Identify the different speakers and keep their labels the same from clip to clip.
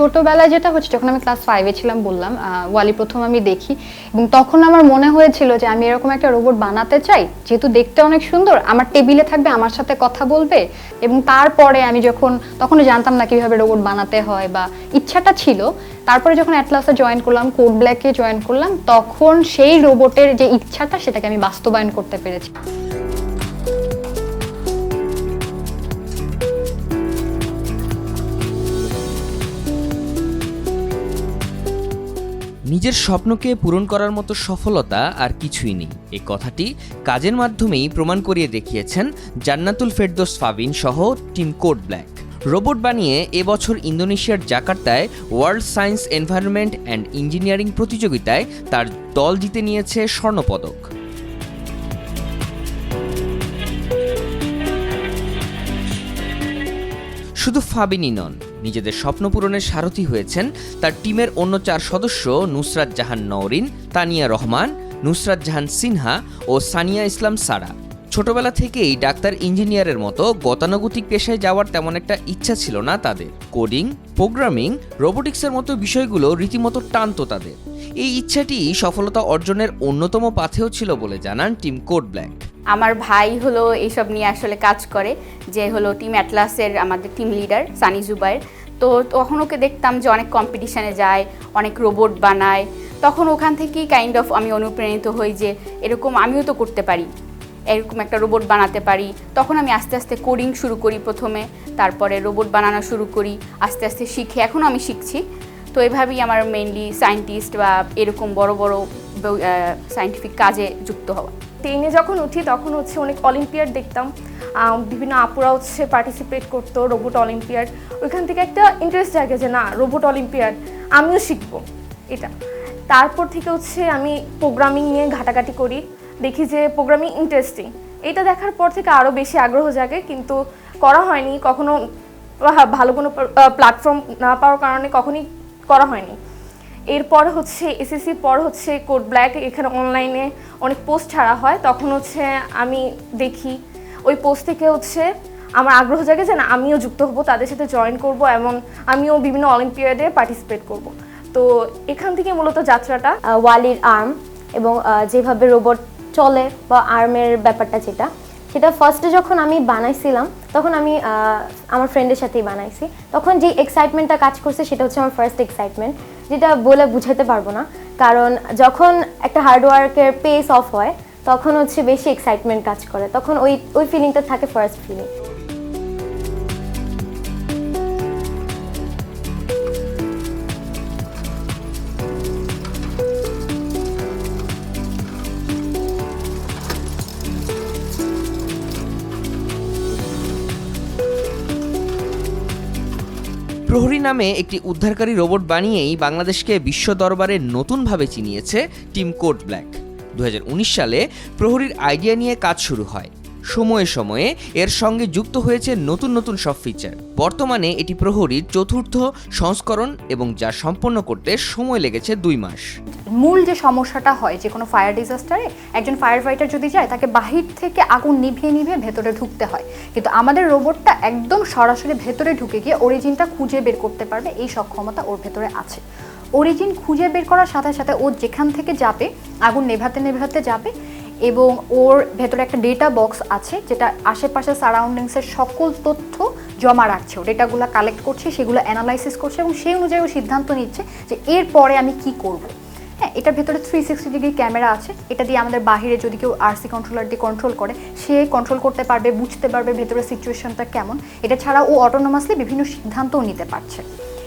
Speaker 1: ছোটবেলায় যেটা হচ্ছে, যখন আমি ক্লাস ফাইভে ছিলাম বললাম ওয়ালি প্রথম আমি দেখি, এবং তখন আমার মনে হয়েছিল যে আমি এরকম একটা রোবট বানাতে চাই, যেহেতু দেখতে অনেক সুন্দর, আমার টেবিলে থাকবে, আমার সাথে কথা বলবে, এবং তারপরে আমি যখন, তখনও জানতাম না কীভাবে রোবট বানাতে হয়, বা ইচ্ছাটা ছিল, তারপরে যখন অ্যাটলাসে জয়েন করলাম কোড ব্ল্যাকে জয়েন করলাম, তখন সেই রোবটের যে ইচ্ছাটা, সেটাকে আমি বাস্তবায়ন করতে পেরেছি।
Speaker 2: নিজের স্বপ্নকে পূরণ করার মতো সফলতা আর কিছুই নেই। এ কথাটি কাজের মাধ্যমেই প্রমাণ করিয়ে দেখিয়েছেন জান্নাতুল ফেরদোস ফাবিন সহ টিম কোড ব্ল্যাক। রোবট বানিয়ে এবছর ইন্দোনেশিয়ার জাকার্তায় world science environment and engineering প্রতিযোগিতায় তার দল জিতে নিয়েছে স্বর্ণপদক। শুধু ফাবিনই নন নিজেদের স্বপ্ন পূরণের সারথি হয়েছেন তার টিমের অন্য চার সদস্য নুসরাত জাহান নওরিন, তানিয়া রহমান, নুসরাত জাহান সিনহা ও সানিয়া ইসলাম সারা। ছোটবেলা থেকেই ডাক্তার ইঞ্জিনিয়ারের মতো গতানুগতিক পেশায় যাওয়ার তেমন একটা ইচ্ছা ছিল না তাদের। কোডিং, প্রোগ্রামিং, রোবোটিক্সের মতো বিষয়গুলো রীতিমতো টানতো তাদের। এই ইচ্ছাটি সফলতা অর্জনের অন্যতম পাথেও ছিল বলে জানান টিম কোড ব্ল্যাক
Speaker 3: আমার ভাই হলো এইসব নিয়ে আসলে কাজ করে, যে হলো টিম অ্যাটলাসের আমাদের টিম লিডার সানি জুবাইর। তো তখন ওকে দেখতাম যে অনেক কম্পিটিশানে যায়, অনেক রোবট বানায়। তখন ওখান থেকেই কাইন্ড অফ আমি অনুপ্রাণিত হই যে এরকম আমিও তো করতে পারি। এরকম একটা রোবট বানাতে পারি। তখন আমি আস্তে আস্তে কোডিং শুরু করি প্রথমে, তারপরে রোবট বানানো শুরু করি, আস্তে আস্তে শিখে। এখনও আমি শিখছি। তো এভাবেই আমার মেইনলি সায়েন্টিস্ট বা এরকম বড় বড় সায়েন্টিফিক কাজে যুক্ত হওয়া।
Speaker 4: টেনে যখন উঠি, তখন হচ্ছে অনেক অলিম্পিয়াড দেখতাম। বিভিন্ন আপুরা হচ্ছে পার্টিসিপেট করতো রোবট অলিম্পিয়াড ওইখান থেকে একটা ইন্টারেস্ট জাগে যে, না রোবট অলিম্পিয়াড আমিও শিখব। এটা। তারপর থেকে হচ্ছে আমি প্রোগ্রামিং নিয়ে ঘাটাঘাটি করি। দেখি যে প্রোগ্রামিং ইন্টারেস্টিং এটা দেখার পর থেকে আরও বেশি আগ্রহ জাগে, কিন্তু করা হয়নি। কখনো ভালো কোনো প্ল্যাটফর্ম না পাওয়ার কারণে কখনই করা হয়নি। এরপর হচ্ছে এসএসসি পর হচ্ছে কোড ব্ল্যাক এখানে অনলাইনে অনেক পোস্ট ছাড়া হয়। তখন হচ্ছে আমি দেখি, ওই পোস্ট থেকে হচ্ছে আমার আগ্রহ জাগে যে না, আমিও যুক্ত হব, তাদের সাথে জয়েন করব এবং আমিও বিভিন্ন অলিম্পিয়াডে পার্টিসিপেট করব। তো এখান থেকে মূলত যাত্রাটা
Speaker 5: ওয়ালির আর্ম এবং যেভাবে রোবট চলে বা আর্মের ব্যাপারটা যেটা, সেটা ফার্স্টে যখন আমি বানাইছিলাম, তখন আমি আমার ফ্রেন্ডের সাথেই বানাইছি। তখন যে এক্সাইটমেন্টটা কাজ করছে, সেটা হচ্ছে আমার ফার্স্ট এক্সাইটমেন্ট যেটা বলে বুঝাতে পারব না। কারণ যখন একটা হার্ডওয়ার্কের পেস অফ হয়, তখন হচ্ছে বেশি এক্সাইটমেন্ট কাজ করে। তখন ওই ওই ফিলিংটা থাকে ফার্স্ট ফিলিং
Speaker 2: প্রহরী নামে একটি উদ্ধারকারী রোবট বানিয়েই বাংলাদেশকে বিশ্ব দরবারে নতুনভাবে চিনিয়েছে টিম কোড ব্ল্যাক। দু হাজার উনিশ সালে প্রহরীর আইডিয়া নিয়ে কাজ শুরু হয়। সময়ে সময়ে এর সঙ্গে যুক্ত হয়েছে নতুন নতুন সব ফিচার বর্তমানে এটি প্রহরীর চতুর্থ সংস্করণ এবং যা সম্পন্ন করতে সময় লেগেছে দুই মাস।
Speaker 1: মূল যে সমস্যাটা হয় যে কোনো ফায়ার ডিজাস্টারে একজন ফায়ার ফাইটার যদি যায়, তাকে বাহির থেকে আগুন নিভিয়ে নিভিয়ে ভেতরে ঢুকতে হয়। কিন্তু আমাদের রোবটটা একদম সরাসরি ভেতরে ঢুকে গিয়ে অরিজিনটা খুঁজে বের করতে পারবে, এই সক্ষমতা ওর ভেতরে আছে। অরিজিন খুঁজে বের করার সাথে সাথে ও যেখান থেকে যাবে, আগুন নেভাতে নেভাতে যাবে এবং ওর ভেতরে একটা ডেটা বক্স আছে, যেটা আশেপাশে সারাউন্ডিংসের সকল তথ্য জমা রাখছে। ও ডেটাগুলো কালেক্ট করছে, সেগুলো অ্যানালাইসিস করছে এবং সেই অনুযায়ী ও সিদ্ধান্ত নিচ্ছে যে এরপরে আমি কি করব। হ্যাঁ এটার ভেতরে থ্রি সিক্সটি ডিগ্রি ক্যামেরা আছে। এটা দিয়ে আমাদের বাহিরে যদি কেউ আরসি কন্ট্রোলার দিয়ে কন্ট্রোল করে, সে কন্ট্রোল করতে পারবে, বুঝতে পারবে ভেতরে সিচুয়েশনটা কেমন। এটা ছাড়া ও অটোনোমাসলি বিভিন্ন সিদ্ধান্তও নিতে পারছে।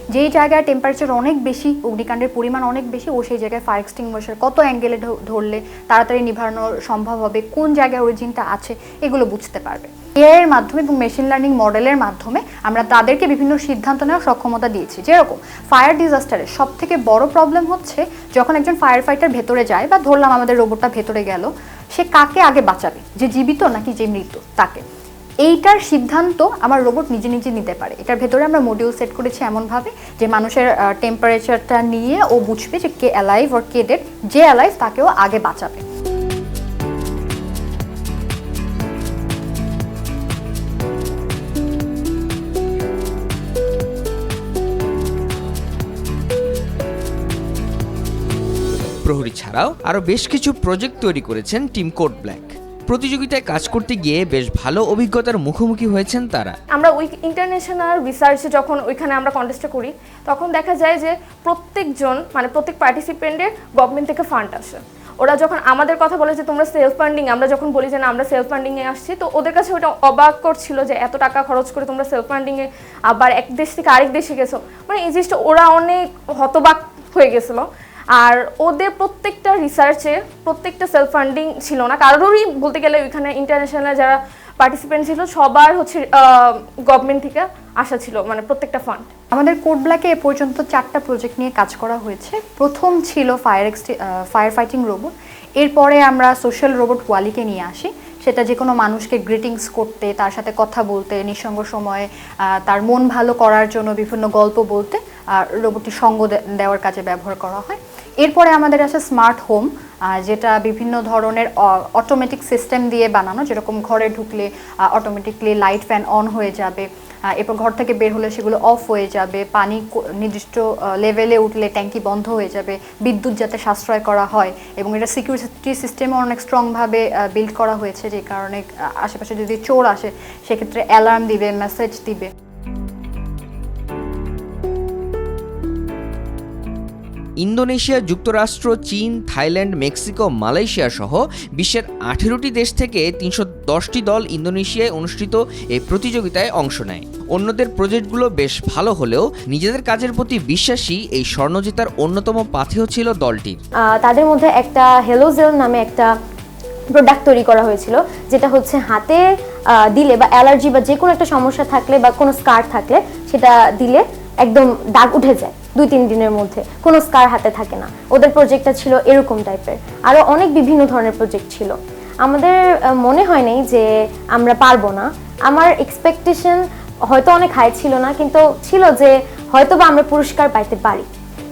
Speaker 1: যেই জায়গায় টেম্পারেচার অনেক বেশি, অগ্নিকাণ্ডের পরিমাণ অনেক বেশি, ও সেই জায়গায় ফায়ার এক্সটিংগুইশার কত অ্যাঙ্গেলে ধরলে তাড়াতাড়ি নিভানো সম্ভব হবে, কোন জায়গায় অরিজিনটা আছে, এগুলো বুঝতে পারবে। এআই এর মাধ্যমে এবং মেশিন লার্নিং মডেলের মাধ্যমে আমরা তাদেরকে বিভিন্ন সিদ্ধান্ত নেওয়ার সক্ষমতা দিয়েছি। যেরকম ফায়ার ডিজাস্টারের সব থেকে বড় প্রবলেম হচ্ছে যখন একজন ফায়ার ফাইটার ভেতরে যায় বা ধরলাম আমাদের রোবটটা ভেতরে গেল, সে কাকে আগে বাঁচাবে? যে জীবিত নাকি যে মৃত? তাকে। এইটার সিদ্ধান্ত আমার রোবট নিজে নিজে নিতে পারে। এটার ভেতরে আমরা মডিউল সেট করেছি এমনভাবে যে মানুষের টেম্পারেচারটা নিয়ে ও বুঝবে যে কে অ্যালাইভ ওর কে ডেড যে অ্যালাইভ তাকেও আগে বাঁচাবে।
Speaker 2: প্রহরী ছাড়াও আরও বেশ কিছু প্রজেক্ট তৈরি করেছেন টিম কোড ব্ল্যাক। প্রতিযোগিতায় কাজ করতে গিয়ে বেশ ভালো অভিজ্ঞতার মুখোমুখি হয়েছেন তারা।
Speaker 4: আমরা ওই ইন্টারন্যাশনাল রিসার্চে যখন ওইখানে আমরা কন্টেস্টটা করি, তখন দেখা যায় যে প্রত্যেকজন মানে প্রত্যেক পার্টিসিপেন্টের গভর্নমেন্ট থেকে ফান্ড আসে। ওরা যখন আমাদের কথা বলে যে তোমরা সেলফ ফান্ডিং আমরা যখন বলি যে না, আমরা সেলফ ফান্ডিংয়ে আসছি, তো ওদের কাছে ওটা অবাক করছিল যে এত টাকা খরচ করে তোমরা সেলফ ফান্ডিংয়ে আবার এক দেশ থেকে আরেক দেশে গেছো। মানে এই জিনিসটা ওরা অনেক হতবাক হয়ে গেছিল। আর ওদের প্রত্যেকটা রিসার্চে প্রত্যেকটা সেলফ ফান্ডিং ছিল না। কারোরই বলতে গেলে ওইখানে ইন্টারন্যাশনাল যারা পার্টিসিপেন্ট ছিল, সবার হচ্ছে গভর্নমেন্ট থেকে আসা ছিল মানে প্রত্যেকটা ফান্ড
Speaker 1: আমাদের কোড ব্ল্যাকে এ পর্যন্ত চারটা প্রজেক্ট নিয়ে কাজ করা হয়েছে। প্রথম ছিল ফায়ার ফায়ার ফাইটিং রোবট এরপরে আমরা সোশ্যাল রোবট ওয়ালিকে নিয়ে আসি। সেটা যে কোনো মানুষকে গ্রিটিংস করতে, তার সাথে কথা বলতে, নিঃসঙ্গ সময়ে তার মন ভালো করার জন্য বিভিন্ন গল্প বলতে, আর রোবটটি সঙ্গ দেওয়ার কাজে ব্যবহার করা হয়। এরপরে আমাদের আছে স্মার্ট হোম যেটা বিভিন্ন ধরনের অটোমেটিক সিস্টেম দিয়ে বানানো, যেরকম ঘরে ঢুকলে অটোমেটিকলি লাইট ফ্যান অন হয়ে যাবে এরপর ঘর থেকে বের হলে সেগুলো অফ হয়ে যাবে, পানি নির্দিষ্ট লেভেলে উঠলে ট্যাঙ্কি বন্ধ হয়ে যাবে, বিদ্যুৎ যাতে সাশ্রয় করা হয় এবং এটা সিকিউরিটি সিস্টেমও অনেক স্ট্রংভাবে বিল্ড করা হয়েছে, যে কারণে আশেপাশে যদি চোর আসে, সেক্ষেত্রে অ্যালার্ম দিবে মেসেজ দিবে।
Speaker 2: ইন্দোনেশিয়া, যুক্তরাষ্ট্র, চীন, থাইল্যান্ড, মেক্সিকো, মালয়েশিয়া সহ বিশ্বের আঠেরোটি দেশ থেকে তিনশো দশটি দল ইন্দোনেশিয়ায় অনুষ্ঠিত এই প্রতিযোগিতায় অংশ নেয়। অন্যদের প্রজেক্টগুলো বেশ ভালো হলেও নিজেদের কাজের প্রতি বিশ্বাসী এই স্বর্ণ জেতার অন্যতম পাথেয় ছিল দলটির
Speaker 5: তাদের মধ্যে একটা হেলোজেল নামে একটা প্রোডাক্ট তৈরি করা হয়েছিল, যেটা হচ্ছে হাতে দিলে বা অ্যালার্জি বা যে কোনো একটা সমস্যা থাকলে বা কোনো স্কার থাকলে সেটা দিলে একদম দাগ উঠে যায় দুই, তিন দিনের মধ্যে। কোনো স্কার হাতে থাকে না। ওদের প্রজেক্টটা ছিল এরকম টাইপের আরও অনেক বিভিন্ন ধরনের প্রজেক্ট ছিল। আমাদের মনে হয় নাই যে আমরা পারব না। আমার এক্সপেকটেশন হয়তো অনেক হাই ছিল না, কিন্তু ছিল যে হয়তো বা আমরা পুরস্কার পাইতে পারি।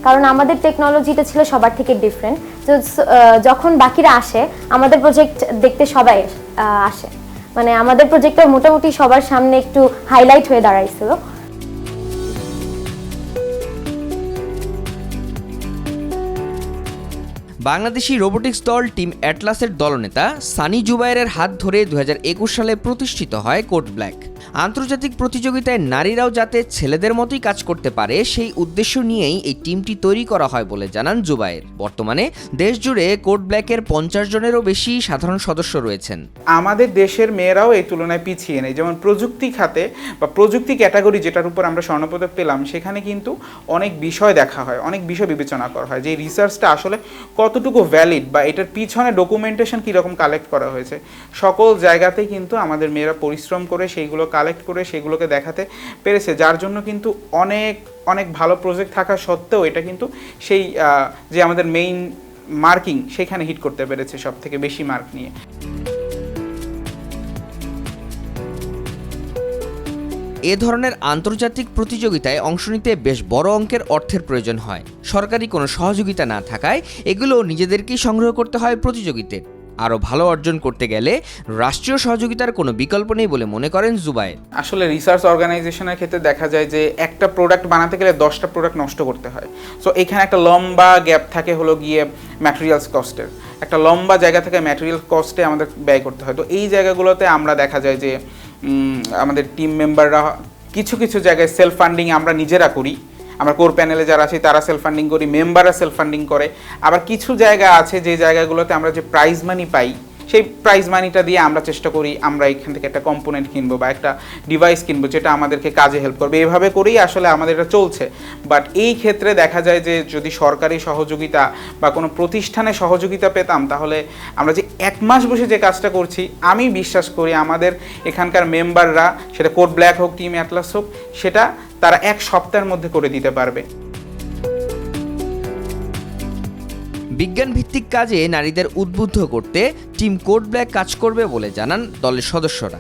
Speaker 5: কারণ আমাদের টেকনোলজিটা ছিল সবার থেকে ডিফারেন্ট যখন বাকিরা আসে, আমাদের প্রজেক্ট দেখতে সবাই আসে মানে আমাদের প্রজেক্টটা মোটামুটি সবার সামনে একটু হাইলাইট হয়ে দাঁড়াইছিল।
Speaker 2: বাংলাদেশি রোবোটিক্স দল টিম অ্যাটলাসের দলনেতা সানি জুবাইরের হাত ধরে দু হাজার একুশ সালে প্রতিষ্ঠিত হয় কোড ব্ল্যাক। আন্তর্জাতিক প্রতিযোগিতায় নারীরাও যাতে ছেলেদের মতোই কাজ করতে পারে, সেই উদ্দেশ্য নিয়েই এই টিমটি তৈরি করা হয় বলে জানান জুবাইর বর্তমানে দেশ জুড়ে কোড ব্ল্যাকের পঞ্চাশ জনেরও বেশি সাধারণ সদস্য রয়েছেন।
Speaker 6: আমাদের দেশের মেয়েরাও এই তুলনায় পিছিয়ে নেই। যেমন প্রযুক্তি খাতে বা প্রযুক্তি ক্যাটাগরি যেটার উপর আমরা স্বর্ণপদক পেলাম, সেখানে কিন্তু অনেক বিষয় দেখা হয়, অনেক বিষয় বিবেচনা করা হয়। যে রিসার্চটা আসলে কতটুকু ভ্যালিড বা এটার পিছনে ডকুমেন্টেশন কীরকম কালেক্ট করা হয়েছে, সকল জায়গাতেই কিন্তু আমাদের মেয়েরা পরিশ্রম করে সেইগুলো কালেক্ট করে সেগুলোকে দেখাতে পেরেছে, যার জন্য কিন্তু অনেক অনেক ভালো প্রজেক্ট থাকা সত্ত্বেও এটা কিন্তু সেই যে আমাদের মেইন মার্কিং সেখানে হিট করতে পেরেছে সব থেকে বেশি মার্ক নিয়ে।
Speaker 2: এ ধরনের আন্তর্জাতিক প্রতিযোগিতায় অংশ নিতে বেশ বড় অঙ্কের অর্থের প্রয়োজন হয়। সরকারি কোনো সহযোগিতা না থাকায় এগুলো নিজেদেরকেই সংগ্রহ করতে হয় প্রতিযোগিতার আরও ভালো অর্জন করতে গেলে রাষ্ট্রীয় সহযোগিতার কোনো বিকল্প নেই বলে মনে করেন জুবায়ের।
Speaker 6: আসলে রিসার্চ অর্গানাইজেশনের ক্ষেত্রে দেখা যায় যে একটা প্রোডাক্ট বানাতে গেলে দশটা প্রোডাক্ট নষ্ট করতে হয়। সো এখানে একটা লম্বা গ্যাপ থাকে হলো গিয়ে ম্যাটেরিয়ালস কস্টের একটা লম্বা জায়গা থেকে ম্যাটেরিয়াল কস্টে আমাদের ব্যয় করতে হয়। তো এই জায়গাগুলোতে আমরা দেখা যায় যে আমাদের টিম মেম্বাররা কিছু কিছু জায়গায় সেলফ ফান্ডিং আমরা নিজেরা করি। আমরা কোর প্যানেলে যারা আছি, তারা সেলফ ফান্ডিং করি মেম্বাররা সেলফ ফান্ডিং করে। আবার কিছু জায়গা আছে, যে জায়গাগুলোতে আমরা যে প্রাইজ মানি পাই সেই প্রাইজ মানিটা দিয়ে আমরা চেষ্টা করি আমরা এখান থেকে একটা কম্পোনেন্ট কিনবো বা একটা ডিভাইস কিনবো যেটা আমাদেরকে কাজে হেল্প করবে। এভাবে করেই আসলে আমাদের এটা চলছে। বাট এই ক্ষেত্রে দেখা যায় যে যদি সরকারি সহযোগিতা বা কোনো প্রতিষ্ঠানে সহযোগিতা পেতাম, তাহলে আমরা যে এক মাস বসে যে কাজটা করছি, আমি বিশ্বাস করি আমাদের এখানকার মেম্বাররা সেটা কোড ব্ল্যাক হোক টিম অ্যাটলাস হোক, সেটা তারা এক সপ্তাহের মধ্যে করে দিতে পারবে।
Speaker 2: বিজ্ঞান ভিত্তিক কাজে নারীদের উদ্বুদ্ধ করতে টিম কোড ব্ল্যাক কাজ করবে বলে জানান দলের সদস্যরা।